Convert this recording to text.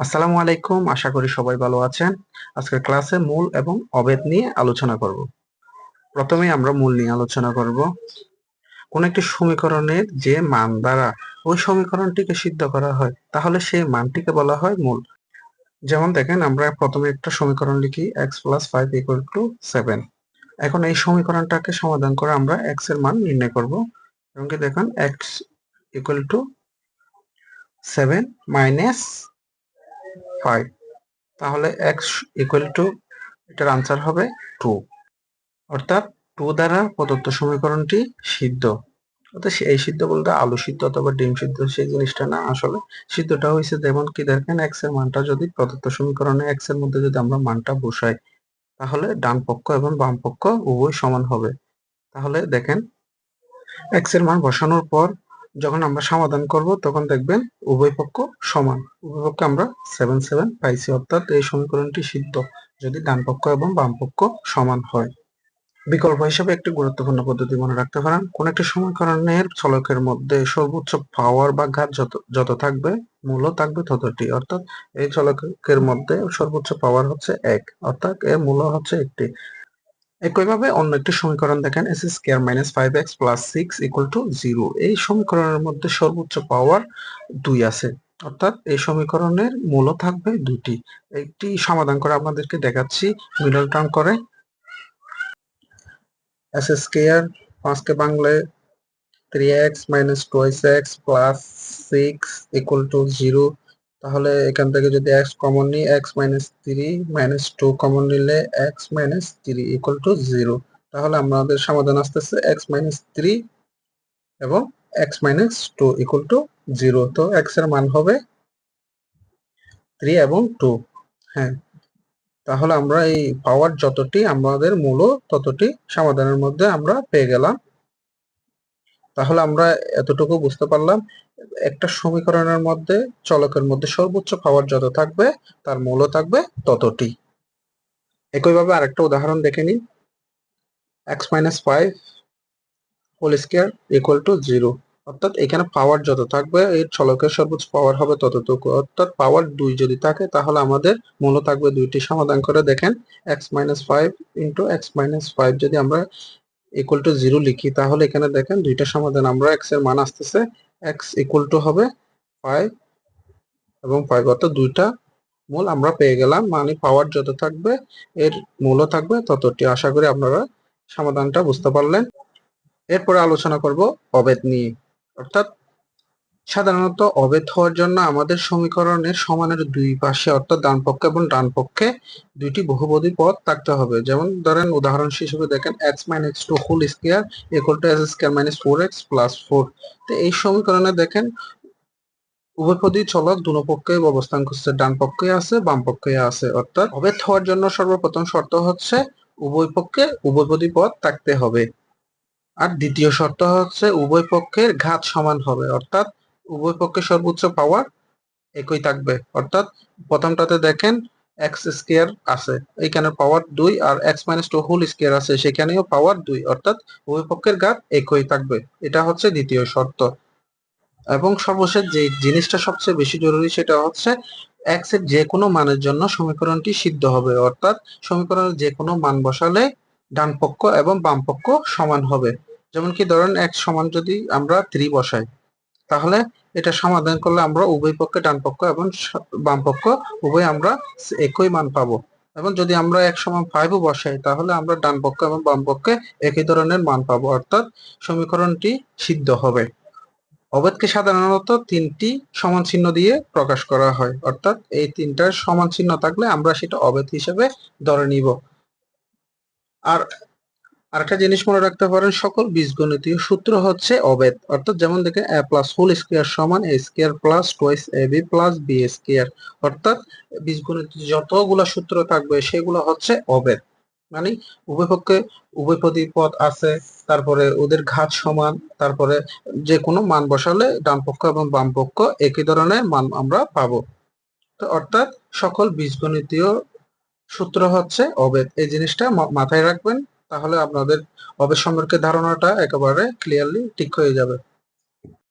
আসসালামু আলাইকুম, আশা করি সবাই ভালো আছেন। আজকের ক্লাসে মূল এবং অবেদ নিয়ে আলোচনা করব। প্রথমে আমরা মূল নিয়ে আলোচনা করব। কোন একটি সমীকরণের যে মান দ্বারা ওই সমীকরণটিকে সিদ্ধ করা হয়, তাহলে সেই মানটিকে বলা হয় মূল। যেমন দেখেন, আমরা প্রথমে একটা সমীকরণ লিখি X plus five equal to seven এখন এই সমীকরণটাকে সমাধান করে আমরা এক্সের মান নির্ণয় করব। এবং কি দেখেন X equal to seven minus five তাহলে এক্স ইকুয়াল টু এটার আনসার হবে টু অর্থাৎ টু দ্বারা প্রদত্ত সমীকরণটি সিদ্ধ। অর্থাৎ এই সিদ্ধ বলতে আলু সিদ্ধ অথবা ডিম সিদ্ধ, সেই জিনিসটা না। আসলে সিদ্ধটা হয়েছে যেমন কি দেখেন এক্সের মানটা যদি প্রদত্ত সমীকরণে এক্সের মধ্যে যদি আমরা মানটা বসাই, তাহলে ডান পক্ষ এবং বাম পক্ষ উভয় সমান হবে। তাহলে দেখেন এক্সের মান বসানোর পর যখন আমরা সমাধান করব, তখন দেখবেন উভয় পক্ষ সমান। উভয় পক্ষে আমরা সেভেন সেভেন পাইছি, অর্থাৎ এই সমীকরণটি সিদ্ধ, যদি ডান পক্ষ এবং বাম পক্ষ সমান হয়। বিকল্প হিসেবে একটি গুরুত্বপূর্ণ পদ্ধতি মনে রাখতে পারেন। কোন একটি সমীকরণের চলকের মধ্যে সর্বোচ্চ পাওয়ার বা ঘাত যত যত থাকবে, মূল্য থাকবে ততটি, অর্থাৎ এই চলকের মধ্যে সর্বোচ্চ পাওয়ার হচ্ছে এক, অর্থাৎ এর মূল্য হচ্ছে একটি। একইভাবে অন্য একটি সমীকরণ দেখেন X square minus five X plus six equal to zero এই সমীকরণের মধ্যে সর্বোচ্চ পাওয়ার দুই আছে। অর্থাৎ এই সমীকরণের মূল থাকবে দুটি একটি সমাধান করে আপনাদেরকে দেখাচ্ছি মিডল টার্ম করে। এস স্কোয়ার পাঁচকে বাংলায় three X minus twice X plus six equal to zero তাহলে এখান থেকে যদি এক্স কমন নিই X minus three minus two common নিলে X minus three equal to zero তাহলে আমাদের সমাধান আসতেছে এক্স মাইনাস থ্রি এবং X minus two equal to zero তো এক্সের মান হবে থ্রি এবং টু হ্যাঁ তাহলে আমরা এই পাওয়ার যতটি, আমাদের মূল ততটি সমাধানের মধ্যে আমরা পেয়ে গেলাম। তাহলে আমরা এতটুকু বুঝতে পারলাম, একটা সমীকরণের মধ্যে চলকের মধ্যে সর্বোচ্চ পাওয়ার যত থাকবে, তার মূল্য থাকবে ততটি। একইভাবে আরেকটা উদাহরণ দেখে নিই। X minus five whole square equal to zero অর্থাৎ এখানে পাওয়ার যত থাকবে, এর চলকের সর্বোচ্চ পাওয়ার হবে ততটুকু। অর্থাৎ পাওয়ার দুই যদি থাকে, তাহলে আমাদের মূল্য থাকবে দুইটি। সমাধান করে দেখেন X minus five into X minus five যদি আমরা ইকুয়াল টু জিরো লিখি, তাহলে এখানে দেখেন দুইটা সমাধান, আমরা এক্সের মান আসতেছে এক্স ইকুয়াল টু হবে ফাইভ এবং ফাইভ গত দুইটা মূল আমরা পেয়ে গেলাম মানে পাওয়ার যত থাকবে, এর মূলও থাকবে ততটি। আশা করি আপনারা সমাধানটা বুঝতে পারলেন। এরপরে আলোচনা করব অবেদ নিয়ে, অর্থাৎ সাধারণত অবেদ হওয়ার জন্য আমাদের সমীকরণের সমানের দুই পাশে, অর্থাৎ ডান পক্ষে এবং ডান পক্ষে দুইটি বহুপদী পদ থাকতে হবে। যেমন ধরেন উদাহরণ হিসেবে দেখেন X minus two whole square equal to X square minus four X plus four তো এই সমীকরণে দেখেন উভয়পদী চলক, দুনো পক্ষে অবস্থান করছে, ডান পক্ষে আছে, বাম পক্ষে আছে। অর্থাৎ অবেদ হওয়ার জন্য সর্বপ্রথম শর্ত হচ্ছে উভয় পক্ষে উভয়পদী পদ থাকতে হবে। আর দ্বিতীয় শর্ত হচ্ছে উভয় পক্ষের ঘাত সমান হবে, অর্থাৎ উভয় পক্ষের সর্বোচ্চ পাওয়ার একই থাকবে। অর্থাৎ প্রথমটাতে দেখেন এক্স স্কোয়ার আছে এইখানে পাওয়ার দুই আর X minus two whole square আছে, সেখানেও পাওয়ার দুই, অর্থাৎ উভয় পক্ষের ঘাত একই থাকবে। এটা হচ্ছে দ্বিতীয় শর্ত। এবং সর্বশেষ যে জিনিসটা সবচেয়ে বেশি জরুরি সেটা হচ্ছে এক্সের যে কোনো মানের জন্য সমীকরণটি সিদ্ধ হবে, অর্থাৎ সমীকরণের যে কোনো মান বসালে ডান পক্ষ এবং বাম পক্ষ সমান হবে। যেমন কি ধরেন এক্স সমান যদি আমরা থ্রি বসাই তাহলে এটা সমাধান করলে আমরা উভয় পক্ষে ডান পক্ষ এবং বাম পক্ষ, উভয় আমরা একই মান পাবো। এবং যদি আমরা এক সমান ফাইভও বসাই, তাহলে আমরা ডান পক্ষ এবং বাম পক্ষে একই ধরনের মান পাবো। অর্থাৎ সমীকরণটি সিদ্ধ হবে। অবেদকে সাধারণত তিনটি সমান চিহ্ন দিয়ে প্রকাশ করা হয়। অর্থাৎ এই তিনটার সমান চিহ্ন থাকলে আমরা সেটা অবেদ হিসেবে ধরে নিব। আর আরেকটা জিনিস মনে রাখতে পারেন, সকল বীজগণিতীয় সূত্র হচ্ছে অবেদ। অর্থাৎ যেমন দেখেন, এ প্লাস হোল স্কোয়ার সমান A square plus twice A B plus B square অর্থাৎ বীজগণিত যতগুলো সূত্র থাকবে, সেগুলো হচ্ছে অবেদ। মানে উভয় পক্ষে উভয়পদী পদ আছে, তারপরে ওদের ঘাত সমান, তারপরে যে কোনো মান বসালে ডান পক্ষ এবং বাম পক্ষ একই ধরনের মান আমরা পাবো। তো অর্থাৎ সকল বীজগণিতীয় সূত্র হচ্ছে অবেদ। এই জিনিসটা মাথায় রাখবেন। তাহলে আপনাদের অবসম্পর্কে সম্পর্কে ধারণাটা একেবারে ক্লিয়ারলি ঠিক হয়ে যাবে।